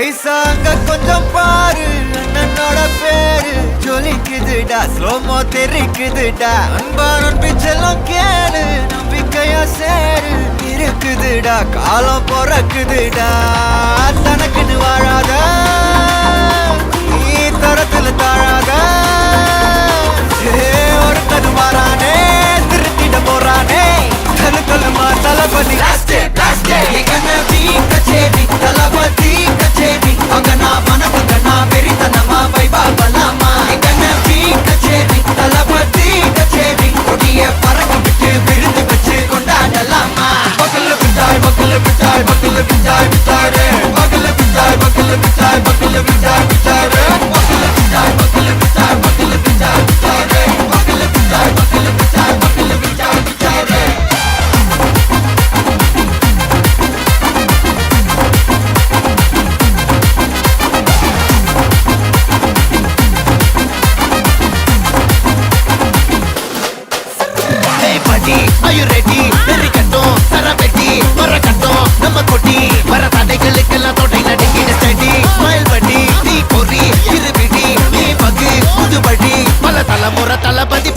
ஐசாங்க கொஞ்சம் பாரு அண்ணனோட பேரு. ஜொலிக்குதுடா ஸ்லோமோ தெரிக்குதுடா. அன்பானோன் பிச்செல்லாம் கேளு நம்பிக்கையா சேரு. இருக்குதுடா காலம் பிறக்குதுடா. தனக்குன்னு வாழாத நீ தரத்துல தாழாத. தலைமுறை தளபதி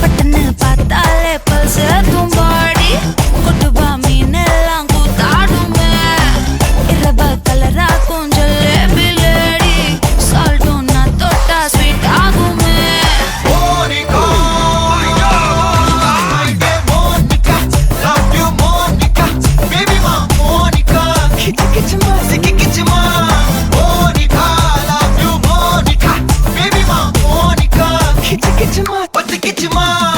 பட்டன்னு பார்த்தாலே பல்ஸ் தூம்ப It's your mom.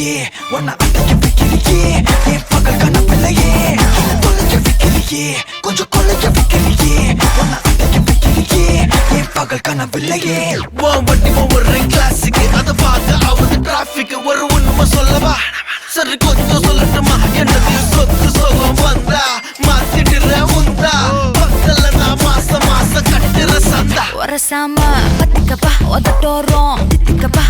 விக்கிலியே உன்னை அடிக்க விக்கிலியே என் பகல் கணப்பில்லையே தொலைக்க விக்கிலியே கொஞ்சம் கொலைக்க விக்கிலியே உன்னை அடிக்க விக்கிலியே என் பகல் கணப்பில்லையே உன் வண்டி ஒரு கிளாஸுக்கு அதை பார்க்க ஆகுது டிராஃபிக் ஒரு ஒண்ணுமா சொல்லவா சரி கொஞ்சம் சொல்லட்டுமா என்னது சொத்து சொகம் வந்தா மாத்திடுற உந்தா சாமா பத்துக்கப்பா ஒதட்டோரம் தித்துக்கப்பா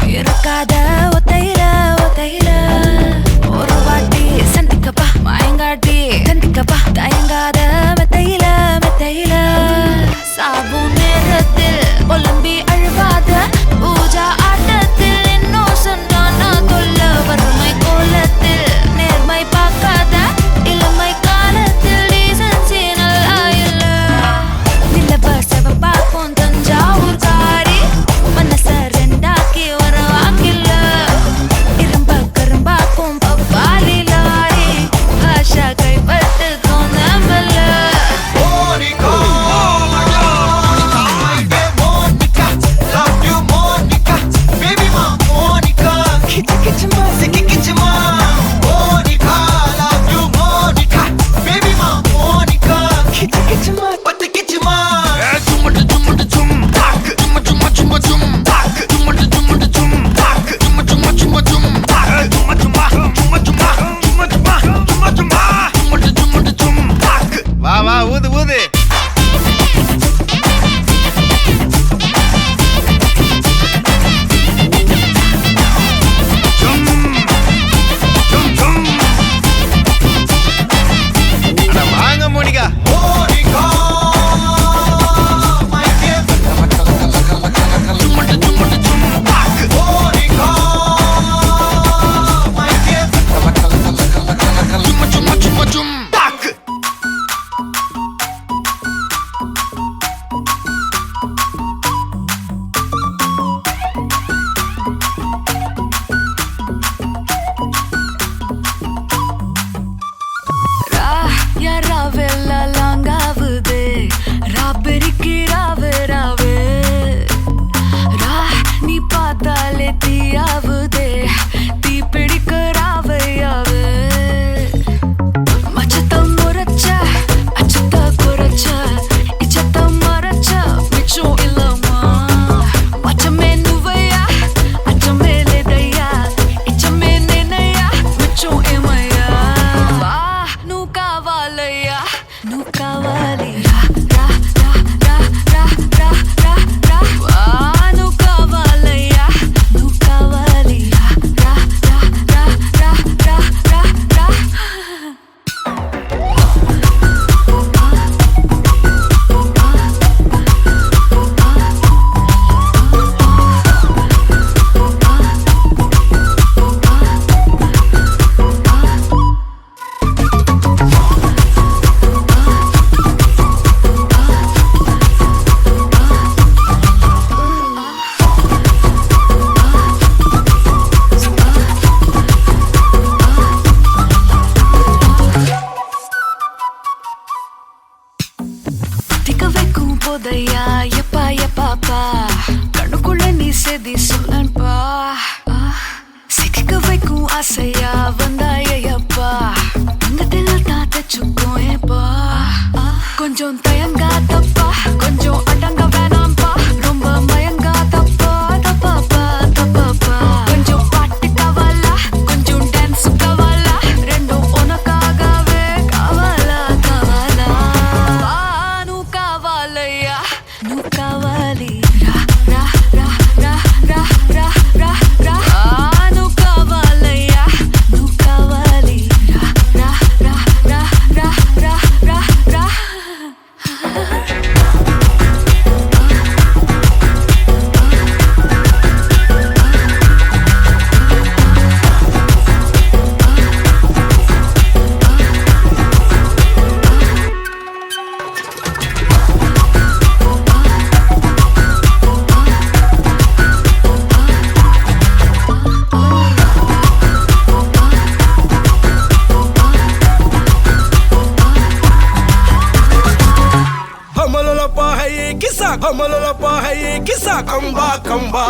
लपा है ये किसा कमल लपा है ये किसा कंबा कंबा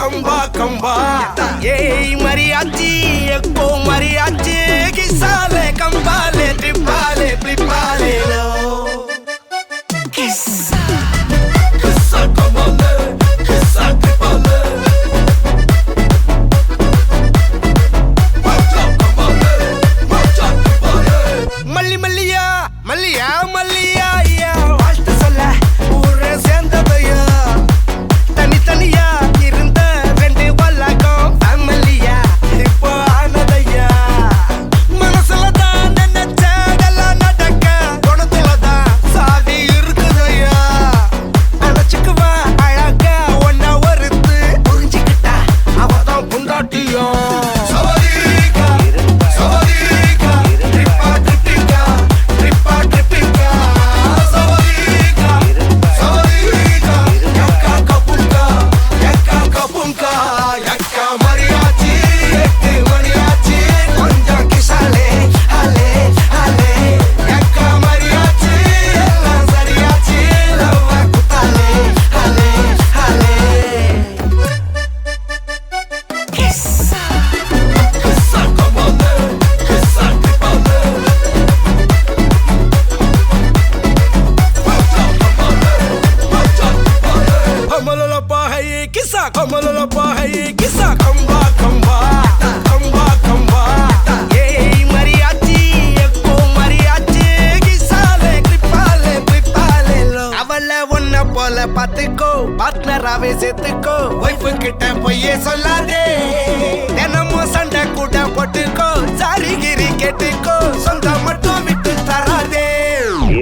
कंबा कंबा ये मरी अज्जी एक्को मरी अज्जी किसा ले कंबा ले ट्रिपा ले प्लिपा ले लो किस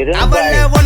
இருங்க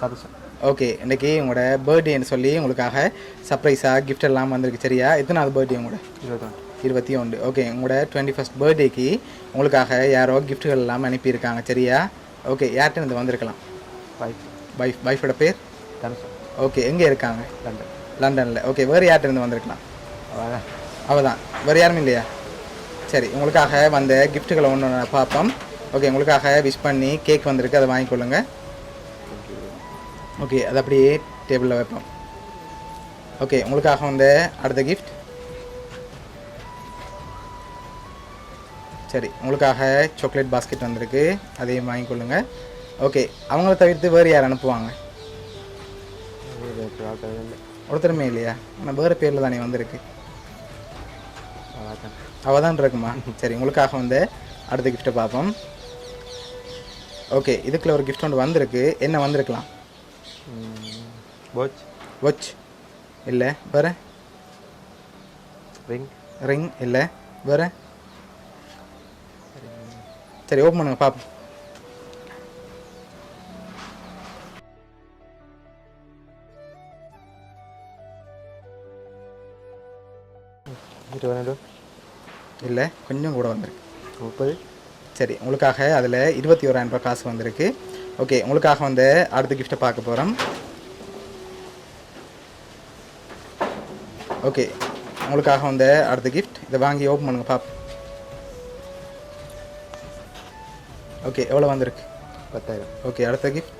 சதீஷ் ஓகே இன்றைக்கி உங்களோட பர்த்டேன்னு சொல்லி உங்களுக்காக சர்ப்ரைஸாக கிஃப்ட் எல்லாம் வந்திருக்கு சரியா? எத்தனாவது பர்த்டே உங்களோட? இருபத்தொன்று. இருபத்தி ஒன்று. ஓகே உங்களோட டுவெண்ட்டி ஃபஸ்ட் பர்த்டேக்கு உங்களுக்காக யாரோ கிஃப்ட்டுகள் எல்லாம் அனுப்பியிருக்காங்க சரியா? ஓகே யார்கிட்ட இது வந்திருக்கலாம்? வைஃப் வைஃப் வைஃபோட பேர்? ஓகே எங்கே இருக்காங்க? லண்டன். லண்டனில். ஓகே வேறு யார்கிட்ட வந்திருக்கலாம்? அவள் தான் வேறு யாரும் இல்லையா? சரி உங்களுக்காக வந்த கிஃப்ட்டுகளை ஒன்று பார்ப்போம். ஓகே உங்களுக்காக விஷ் பண்ணி கேக் வந்திருக்கு அதை வாங்கிக்கொள்ளுங்க. ஓகே அது அப்படியே டேபிளில் வைப்போம். ஓகே உங்களுக்காக வந்த அடுத்த கிஃப்ட் சரி உங்களுக்காக சாக்லேட் பாஸ்கெட் வந்திருக்கு. அதையும் வாங்கிக்கொள்ளுங்க ஓகே அவங்கள தவிர்த்து வேறு யார் அனுப்புவாங்க? ஒருத்தருமே இல்லையா? ஆனால் வேறு பேரில் தானே வந்திருக்கு. அவள் தான் இருக்குமா? சரி உங்களுக்காக வந்து அடுத்த கிஃப்ட்டை பார்ப்போம். ஓகே இதுக்குள்ள ஒரு கிஃப்ட் ஒன்று வந்திருக்கு. என்ன வந்திருக்கலாம்? வாட்ச் வாட்ச் இல்லை வேறு ரிங் ரிங் இல்லை வேறு சரி ஓப்பன் பண்ணுங்க இருபது இல்லை கொஞ்சம் கூட வந்திருக்கு முப்பது சரி உங்களுக்காக அதில் இருபத்தி ஓராயிரம் ரூபாய் காசு வந்திருக்கு ஓகே உங்களுக்காக வந்து அடுத்த கிஃப்ட்டை பார்க்க போகிறோம் ஓகே உங்களுக்காக வந்து அடுத்த கிஃப்ட் இதை வாங்கி ஓப்பன் பண்ணுங்க பாப் ஓகே எவ்வளோ வந்திருக்கு? பத்தாயிரம். ஓகே அடுத்த கிஃப்ட்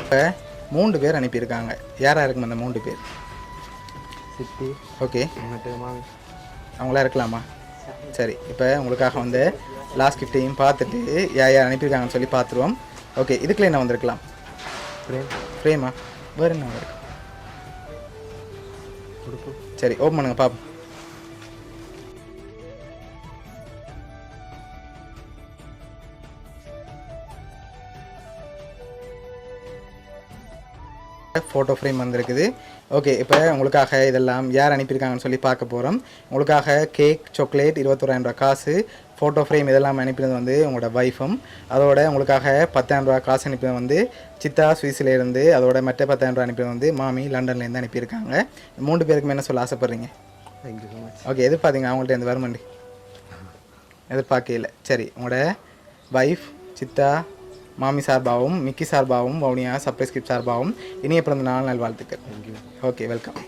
இப்போ மூன்று பேர் அனுப்பியிருக்காங்க. யாராக இருக்கும் அந்த மூன்று பேர்? சித்தி. ஓகே அவங்களா இருக்கலாமா? சரி இப்போ உங்களுக்காக வந்து லாஸ்ட் கிஃப்ட்டையும் பார்த்துட்டு யார் யார் அனுப்பியிருக்காங்கன்னு சொல்லி பார்த்துருவோம். ஓகே இதுக்குள்ள என்ன வந்திருக்கலாம்? ஃப்ரேம் ஃப்ரேமா வேறு என்ன வந்திருக்கு? சரி ஓப்பன் பண்ணுங்க பாப்போம். ஃபோட்டோ ஃப்ரேம் வந்திருக்குது. ஓகே இப்போ உங்களுக்காக இதெல்லாம் யார் அனுப்பியிருக்காங்கன்னு சொல்லி பார்க்க போகிறோம் உங்களுக்காக கேக் சாக்லேட் இருபத்தோராயிரம் ரூபா காசு ஃபோட்டோ ஃப்ரேம் இதெல்லாம் அனுப்பினது வந்து உங்களோட ஒய்ஃபும் அதோட உங்களுக்காக பத்தாயிரம் ரூபா காசு அனுப்பினது வந்து சித்தா சுவிஸ்ல இருந்து அதோட மற்ற பத்தாயிரம் ரூபா அனுப்பினது வந்து மாமி லண்டன்லேருந்து அனுப்பியிருக்காங்க. மூன்று பேருக்குமே என்ன சொல்ல ஆசைப்பட்றீங்க? Thank you so much okay எதிர்பார்த்தீங்க அவங்கள்ட்ட இருந்து வருமண்டி? எதிர்பார்க்கல சரி உங்களோட வைஃப் சித்தா மாமி சார்பாகவும் மிக்கி சார்பாகவும் வவுனியா சப்ரைஸ்கிரிப்ட் சார்பாகவும் இனிய பிறந்த நாள் நல்வாழ்த்துக்கள் ஓகே வெல்கம்